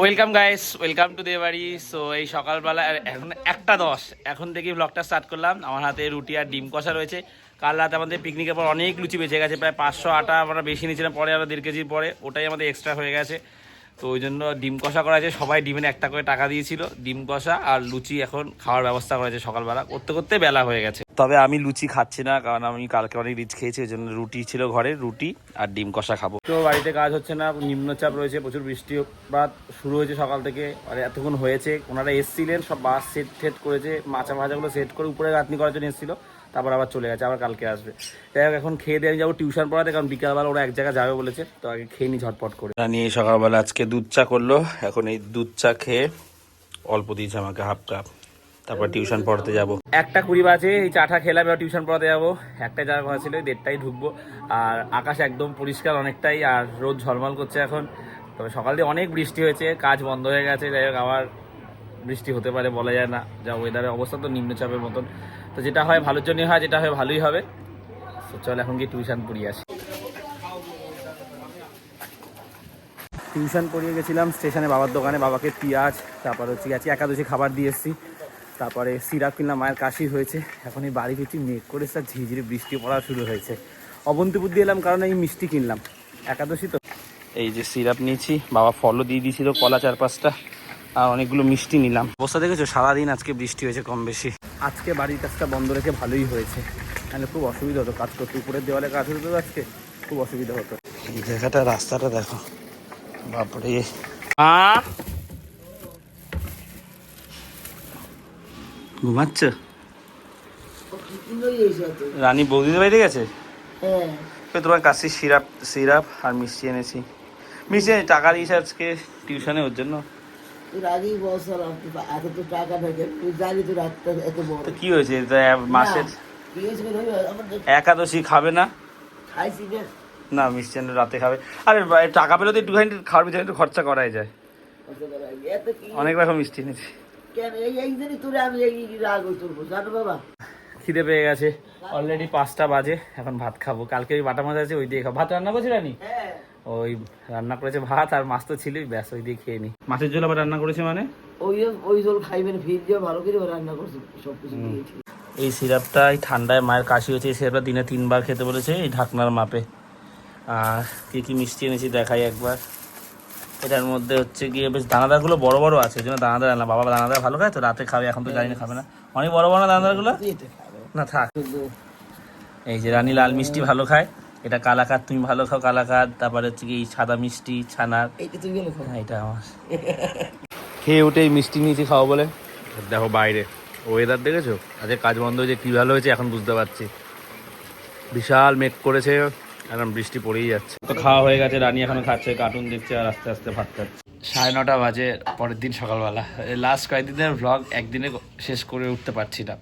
Welcome guys welcome to the বাড়ি so এই সকালবেলা এখন একটা দশ। এখন থেকে ব্লগটা স্টার্ট করলাম। আমার হাতে রুটি আর ডিম কষা রয়েছে। কাল রাতে আমাদের পিকনিকের পর অনেক লুচি বেঁচে গেছে। প্রায় পাঁচশো আটা আমরা বেশি নিয়েছিলাম। পরে আরও দেড় কেজির পরে। ওটাই আমাদের এক্সট্রা হয়ে গেছে। তো ওই জন্য ডিম কষা করা আছে সবাই ডিমের একটা করে টাকা দিয়েছিল ডিম কষা আর লুচি এখন খাওয়ার ব্যবস্থা করা আছে সকালবেলা। করতে করতে বেলা হয়ে গেছে। তবে আমি লুচি খাচ্ছি না কারণ আমি কালকে অনেক রিচ খেয়েছি ওই জন্য রুটি ছিল ঘরে রুটি আর ডিম কষা খাব। তো বাড়িতে কাজ হচ্ছে না নিম্নচাপ রয়েছে প্রচুর বৃষ্টিপাত শুরু হয়েছে সকাল থেকে আর এতক্ষণ হয়েছে। ওনারা এসছিলেন সব বাস সেট টেট করেছে মাচা ভাজাগুলো সেট করে উপরে গাঁথনি করার জন্য এসেছিল। তারপর আবার চলে গেছে আবার কালকে আসবে। যাই হোক এখন খেয়ে দিয়ে আমি যাব টিউশন পড়াতে কারণ বিকালবেলা ওরা এক জায়গায় যাবে বলেছে তো আগে খেয়ে নি ঝটপট করে। নিয়ে সকালবেলা আজকে দুধ চা করল এখন এই দুধ চা খেয়ে অল্প দিয়েছে আমাকে হাফ কাপ। তারপর টিউশন পড়তে যাব। একটা কুড়ি বাজে এই চাটা খেলাম এবার টিউশন পড়াতে যাব। একটা যাওয়ার কথা ছিল দেড়টাই ঢুকবো আর আকাশ একদম পরিষ্কার অনেকটাই আর রোদ ঝলমল করছে এখন। তবে সকাল দিয়ে অনেক বৃষ্টি হয়েছে কাজ বন্ধ হয়ে গেছে যাই হোক আবার বৃষ্টি হতে পারে বলা যায় না। যা ওয়েদারের অবস্থা তো নিম্নচাপের মতন। তো যেটা হয় ভালোর জন্যই হয় যেটা হয় ভালোই হবে। তো চল এখন গিয়ে টিউশন পড়িয়ে আসি। টিউশন পড়িয়ে গেছিলাম স্টেশনে বাবার দোকানে বাবাকে পিঁয়াজ তারপর হচ্ছে গেছি একাদশী খাবার দিয়ে এসেছি। তারপরে সিরাপ কিনলাম মায়ের কাশি হয়েছে। এখন এই বাড়ি ফিরছি মেঘ করে স্যার ঝিঝিরি বৃষ্টি পড়া শুরু হয়েছে। অবন্তিপুর দিয়ে এলাম কারণ এই মিষ্টি কিনলাম। একাদশী তো এই যে সিরাপ নিয়েছি বাবা ফলও দিয়ে দিয়েছিল কলা চার পাঁচটা। আর অনেকগুলো মিষ্টি নিলাম। অবস্থা দেখেছ? সারাদিন আজকে বৃষ্টি হয়েছে কম বেশি। আজকে বাড়ির কাজটা বন্ধ রেখে ভালোই হয়েছে। তাহলে খুব অসুবিধা হতো। কাজ করতে উপরের দেওয়ালে কাজ হতো আজকে। খুব অসুবিধা হতো। এই জায়গাটা রাস্তাটা দেখো। বাপরে। ঘুমাচ্ছ? রানী বৌদিদের বাড়িতে গেছে? হ্যাঁ। তোমার কাছে সিরাপ সিরাপ আর মিষ্টি এনেছি। মিষ্টি টাকা দিয়েছে আজকে টিউশনে ওর জন্য। তোর আগেই বলছিলাম এত তো টাকা থাকে তুই জানি তো রাতটা এত বড়। তো কি হয়েছে? মাসের? একাদশী খাবে না? খাইছি না মিষ্টি রাতে খাবে। আরে টাকা পেলে তো একটুখানি খাওয়ার পিছনে একটু খরচা করাই যায়। অনেক রকম মিষ্টি এনেছি। খিদে পেয়ে গেছে। অলরেডি পাঁচটা বাজে এখন ভাত খাব। কালকে ওই বাটা মাছ আছে ওই দিয়ে খাব। ভাত রান্না করছি রানি? হ্যাঁ। ওই রান্না করেছে ভাত আর মাছ তো ছিলই ব্যাস ওই দিয়ে খেয়ে নি। মাছের ঝোল আবার রান্না করেছে মানে? ওই ওই জল খাইবেন ফির দিয়ে ভালো করে রান্না করছি সব কিছু দিয়েছি। এই সিরাপটা এই ঠান্ডায় মায়ের কাশি হয়েছে এই সিরাপটা দিনে তিনবার খেতে বলেছে এই ঢাকনার মাপে। আর কি কি মিষ্টি এনেছি দেখাই একবার। এটার মধ্যে হচ্ছে গিয়ে বেশ দানাদারগুলো বড় বড় আছে ওই জন্য দানাদার আনলাম। বাবা দানাদার ভালো খায় তো রাতে খাবে এখন তো জানি না খাবে না। অনেক বড় বড় না দানাদারগুলো? না থাক। এই যে রানী লাল মিষ্টি ভালো খায়। এটা কালাকাত তুমি ভালো খাও কালাকাত তারপরে হচ্ছে কি এই সাদা মিষ্টি ছানার এইটা তুই গেলে খাব হ্যাঁ এটা আমার। খেয়ে উঠে মিষ্টি নিয়েছি খাওয়া বলে। দেখো বাইরে ওয়েদার দেখেছ? আজকে কাজ বন্ধ হয়েছে কী ভালো হয়েছে এখন বুঝতে পারছি। বিশাল মেঘ করেছে এখন বৃষ্টি পড়েই যাচ্ছে। তো খাওয়া হয়ে গেছে রানী এখনও খাচ্ছে কার্টুন দেখছে আর আস্তে আস্তে ভাত খাচ্ছে। সাড়ে নটা বাজে পরের দিন সকালবেলা। লাস্ট কয়েকদিনের ভ্লগ একদিনে শেষ করে উঠতে পারছি না।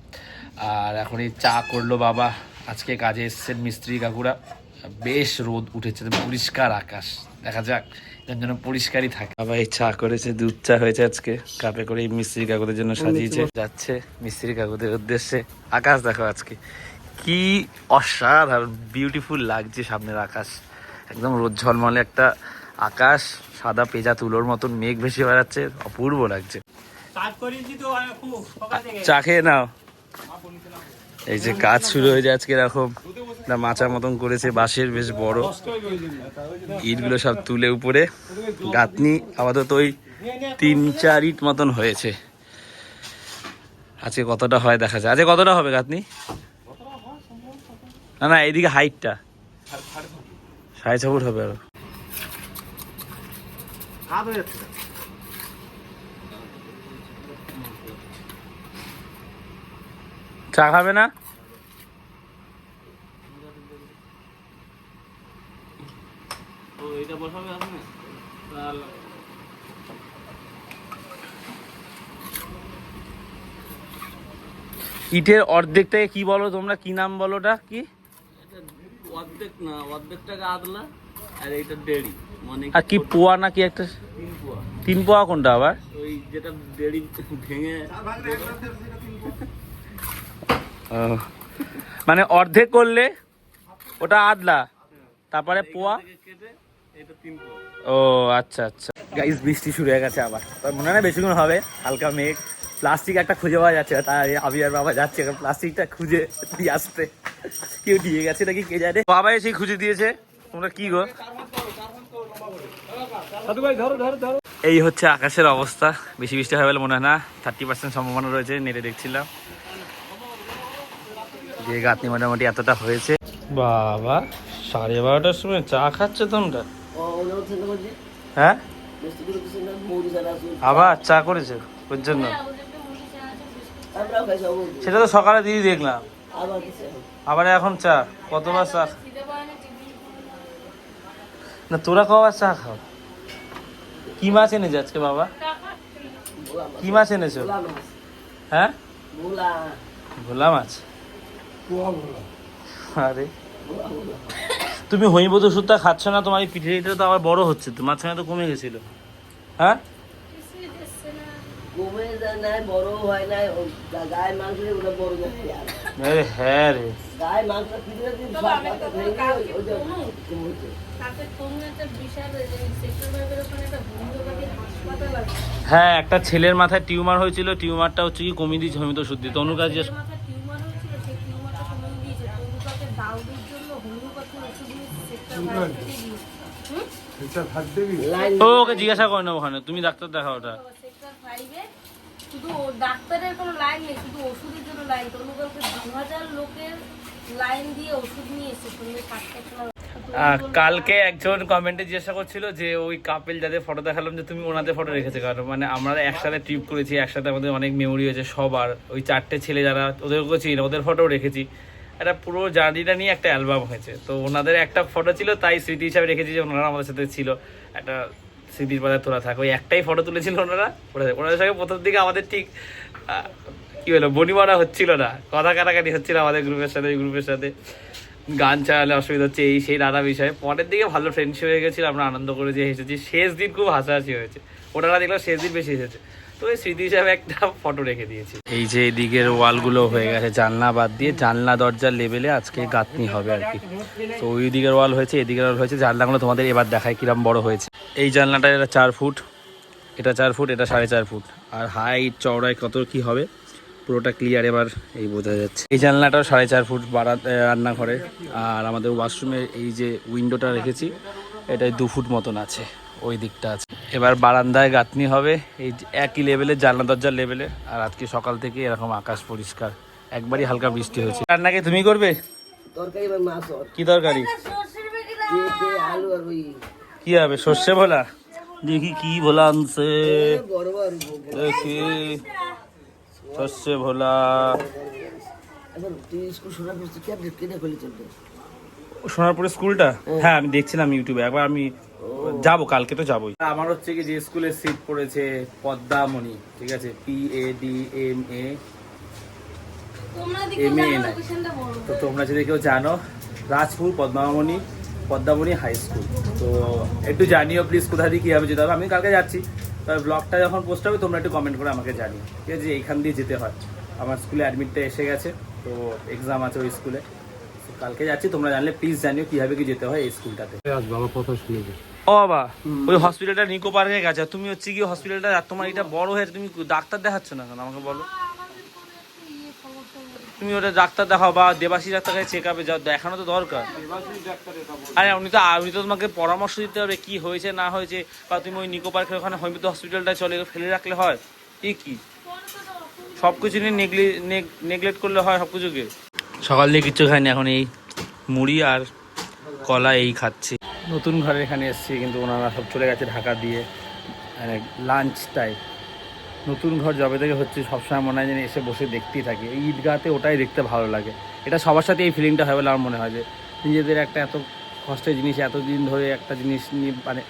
আর এখন এই চা করল বাবা আজকে কাজে এসছেন মিস্ত্রি কাকুরা। বেশ রোদ উঠেছে পরিষ্কার আকাশ। দেখা যাক এর জন্য পরিষ্কারই থাকে। বাবা এই চা করেছে দুধ চা হয়েছে আজকে। কাপে করে এই মিস্ত্রি কাকুদের জন্য সাজিয়েছে যাচ্ছে মিস্ত্রি কাকুদের উদ্দেশ্যে। আকাশ দেখো আজকে কি অসাধারণ বিউটিফুল লাগছে সামনের আকাশ। একদম রোদ ঝলমলে একটা আকাশ সাদা পেজা তুলোর মতন মেঘ ভেসে বেড়াচ্ছে অপূর্ব লাগছে। চা খেয়ে নাও। এই যে কাজ শুরু হয়ে যায় আজকে এরকম। একটা মাচার মতন করেছে, বাঁশের বেশ বড়। ইটগুলো সব তুলে উপরে। গাঁথনি আপাতত ওই তিন চার ইট মতন হয়েছে। আজকে কতটা হয় দেখা যায় আজকে কতটা হবে গাঁথনি? না না, এইদিকে হাইটটা। সাড়ে ছ ফুট হবে আরও। চা খাবে না? ইটের অর্ধেকটাকে কি বলো তোমরা? কি নাম বলো ওটা? কি? অর্ধেক না অর্ধেকটাকে আদলা আর এইটা দেড়ি। মানে আর কি পোয়া না কি একটা? তিন পোয়া। তিন পোয়া কোনটা আবার? ওই যেটা দেড়ি ভেঙে মানে অর্ধেক করলে ওটা আদলা তারপরে পোয়া? কেটে এটা ও আচ্ছা আচ্ছা। গাইস বৃষ্টি শুরু হয়ে গেছে আবার। তবে মনে হয় না বেশিক্ষণ হবে হালকা মেঘ। প্লাস্টিক একটা খুঁজে পাওয়া যাচ্ছে তাই আমি আর বাবা যাচ্ছে এখন প্লাস্টিকটা খুঁজে দিয়ে আসতে। কেউ দিয়ে গেছে নাকি কে জানে? বাবা এসে খুঁজে দিয়েছে তোমরা কি গো? এই হচ্ছে আকাশের অবস্থা। বেশি বৃষ্টি হবে বলে মনে হয় না। থার্টি পার্সেন্ট সম্ভাবনা রয়েছে নেটে দেখছিলাম। যে গাঁথনি মোটামুটি এতটা হয়েছে। বাবা সাড়ে বারোটার সময় চা খাচ্ছ তোমরা? হ্যাঁ? আবার চা করেছে? ওর জন্য? সব সেটা তো সকালে দিদি দেখলাম। আবার এখন চা। কতবার চা? না তোরা কবার চা খাও। কি মাছ এনেছে আজকে বাবা? কি মাছ এনেছো? হ্যাঁ? ভোলা। ভোলা মাছ? আরে। তুমি হৈবত ওষুধটা খাচ্ছ না তোমার এই পিঠেটা তো আবার বড় হচ্ছে তো মাঝখানে তো কমে গেছিল। হ্যাঁ? কমে যায় নাই বড় হয় নাই ও গা- গায়ে মাংস দিয়ে ওটা বড় যাচ্ছে আর আরে হ্যাঁ রে। একটা বিশাল সেক্টর ফাইভের ওখানে একটা বন্ধুবাদী হাসপাতাল আছে? হ্যাঁ একটা ছেলের মাথায় টিউমার হয়েছিল টিউমারটা হচ্ছে কি কমিয়ে দিয়েছে হৈমিত ওষুধ দিয়ে তনুর কাছে ছেলের মাথায় টিউমার হয়েছিল সেই টিউমারটা কমিয়ে দিয়েছে তনুকাকে দাউদের জন্য হোমিওপ্যাথি ওষুধ নিয়ে সেক্টর ফাইভ থেকে দিয়েছে লাইন ও ওকে জিজ্ঞাসা করে নেব ওখানে। তুমি ডাক্তার দেখাও ওটা। শুধু ডাক্তারের কোনো লাইন নেই শুধু ওষুধের জন্য লাইন তনুকাকে দু হাজার লোকের লাইন দিয়ে ওষুধ নিয়ে এসেছে আহ, কালকে একজন কমেন্টে জিজ্ঞাসা করছিল যে ওই কাপেল যাদের ফটো দেখালাম যে তুমি ওনাদের ফটো রেখেছে কারণ মানে আমরা একসাথে ট্রিপ করেছি একসাথে আমাদের অনেক মেমোরি হয়েছে সবার ওই চারটে ছেলে যারা ওদেরকেও চিনি ওদের ফটো রেখেছি। একটা পুরো জার্নিটা নিয়ে একটা অ্যালবাম হয়েছে। তো ওনাদের একটা ফটো ছিল, তাই স্মৃতি হিসাবে রেখেছি যে ওনারা আমাদের সাথে ছিল। একটা স্মৃতির পাতায় তোলা থাকে, ওই একটাই ফটো তুলেছিল ওনারা। ওনাদের সঙ্গে প্রথম দিকে আমাদের ঠিক কি বলো বনিমানা হচ্ছিল না। কথা কাটাকাটি হচ্ছিল আমাদের গ্রুপের সাথে, ওই গ্রুপের সাথে। গান চালালে অসুবিধা হচ্ছে এই সেই নানা বিষয়ে। পরের দিকে ভালো ফ্রেন্ডশিপ হয়ে গেছিল, আমরা আনন্দ করে যে হেসেছি। শেষ দিন খুব হাসাহাসি হয়েছে। ওনারা দেখলাম শেষ দিন বেশি এসেছে তো ওই স্মৃতি হিসাবে একটা ফটো রেখে দিয়েছি। এই যে এদিকের ওয়ালগুলো হয়ে গেছে, জানলা বাদ দিয়ে জানলা দরজার লেভেলে আজকে গাঁথনি হবে আর কি। তো ওই দিকের ওয়াল হয়েছে, এদিকের ওয়াল হয়েছে, জানলাগুলো তোমাদের এবার দেখায় কিরম বড় হয়েছে। এই জানলাটা এটা চার ফুট, এটা চার ফুট, এটা সাড়ে চার ফুট। আর হাইট চওড়ায় কত কি হবে, পুরোটা ক্লিয়ার এবার এই বোঝা যাচ্ছে। এই জানলাটাও সাড়ে চার ফুট বাড়া রান্নাঘরে আর আমাদের ওয়াশরুমের এই যে উইন্ডোটা রেখেছি, এটাই দু ফুট মতন আছে। ওই দিকটা আছে। এবার বারান্দায় গাঁথনি হবে এই একই লেভেলে জানলা দরজার লেভেলে আর আজকে সকাল থেকে এরকম আকাশ পরিষ্কার। একবারই হালকা বৃষ্টি হয়েছে। রান্নাকে তুমি করবে? তরকারি বা মাছ কি তরকারি? ওই কি হবে সর্ষে ভোলা? দেখি কি ভোলা আনছে। এ বড় বড়। দেখি। সর্ষে ভোলা। চলবে? সোনারপুরের স্কুলটা? হ্যাঁ আমি দেখছিলাম ইউটিউবে। একবার আমি যাব কালকে তো যাবোই। আমার হচ্ছে কি যে স্কুলের সিট পড়েছে পদ্মামণি ঠিক আছে? P A D M A M A বলো। তো তোমরা যদি কেউ জানো রাজপুর পদ্মামণি পদ্মামণি হাই স্কুল তো একটু জানিও প্লিজ কোথা দিয়ে কীভাবে যেতে হবে। আমি কালকে যাচ্ছি। তবে ব্লগটা যখন পোস্ট হবে তোমরা একটু কমেন্ট করে আমাকে জানিও। ঠিক আছে? যে এইখান দিয়ে যেতে হয়। আমার স্কুলে অ্যাডমিটটা এসে গেছে। তো এক্সাম আছে ওই স্কুলে কালকে যাচ্ছি তোমরা জানলে প্লিজ জানিও কীভাবে কি যেতে হয় এই স্কুলটাতে। ও বাবা ওই হসপিটালটা নিকো পার্কে গেছে। তুমি হচ্ছে কি হসপিটালটা তোমার এটা বড় হয়েছে তুমি ডাক্তার দেখাচ্ছ না কেন? আমাকে বলো। তুমি ওটা ডাক্তার দেখাও বা দেবাশী ডাক্তার কাছে চেক আপে যাও দেখানো তো দরকার। আরে উনি তো উনি তো তোমাকে পরামর্শ দিতে হবে কি হয়েছে না হয়েছে বা তুমি ওই নিকো পার্কের ওখানে হয়তো হসপিটালটা চলে ফেলে রাখলে হয়। এ কি? সব কিছু নিয়ে নেগলেক্ট করলে হয় সব কিছুকে সকাল দিয়ে কিচ্ছু খাইনি, এখন এই মুড়ি আর কলা এই খাচ্ছি। নতুন ঘরে এখানে এসেছি, কিন্তু ওনারা সব চলে গেছে ঢাকা দিয়ে লাঞ্চ টাইম নতুন ঘর জবে থেকে হচ্ছে, সবসময় মনে হয় যেন এসে বসে দেখতেই থাকি। এই ঈদগাতে ওটাই দেখতে ভালো লাগে। এটা সবার সাথে এই ফিলিংটা হয় বলে আমার মনে হয় যে, নিজেদের একটা এত কষ্টের জিনিস, এতদিন ধরে একটা জিনিস নিয়ে মানে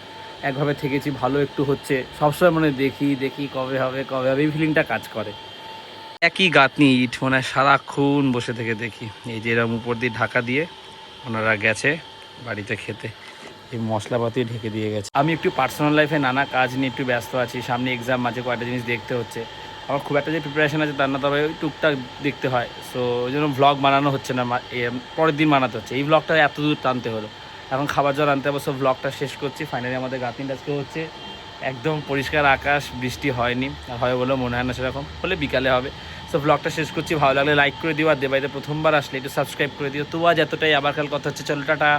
একভাবে থেকেছি, ভালো একটু হচ্ছে। সবসময় মনে দেখি দেখি কবে হবে কবে হবে, এই ফিলিংটা কাজ করে। একই গাঁথনি ইট মানে সারাক্ষণ বসে থেকে দেখি। এই যে এরকম উপর দিয়ে ঢাকা দিয়ে ওনারা গেছে বাড়িতে খেতে। এই মশলাপাতি ঢেকে দিয়ে গেছে। আমি একটু পার্সোনাল লাইফে নানা কাজ নিয়ে একটু ব্যস্ত আছি। সামনে এক্সাম মাঝে কয়েকটা জিনিস দেখতে হচ্ছে। আমার খুব একটা যে প্রিপারেশন আছে তার না, তবে টুকটাক দেখতে হয়। সো ওই জন্য ভ্লগ বানানো হচ্ছে না পরের দিন বানাতে হচ্ছে। এই ভ্লগটা এত দূর টানতে হলো। এখন খাবার জল আনতে অবশ্য ব্লগটা শেষ করছি। ফাইনালি আমাদের গাতিন আজকে হচ্ছে একদম পরিষ্কার আকাশ, বৃষ্টি হয়নি। আর হয় বলেও মনে হয় না সেরকম। হলে বিকালে হবে। সো ব্লগটা শেষ করছি। ভালো লাগলে লাইক করে দিও আর দেবাইতে প্রথমবার আসলে একটু সাবস্ক্রাইব করে দিও। তো আজ এতটাই। আবার কাল কথা হচ্ছে। চলো, টাটা।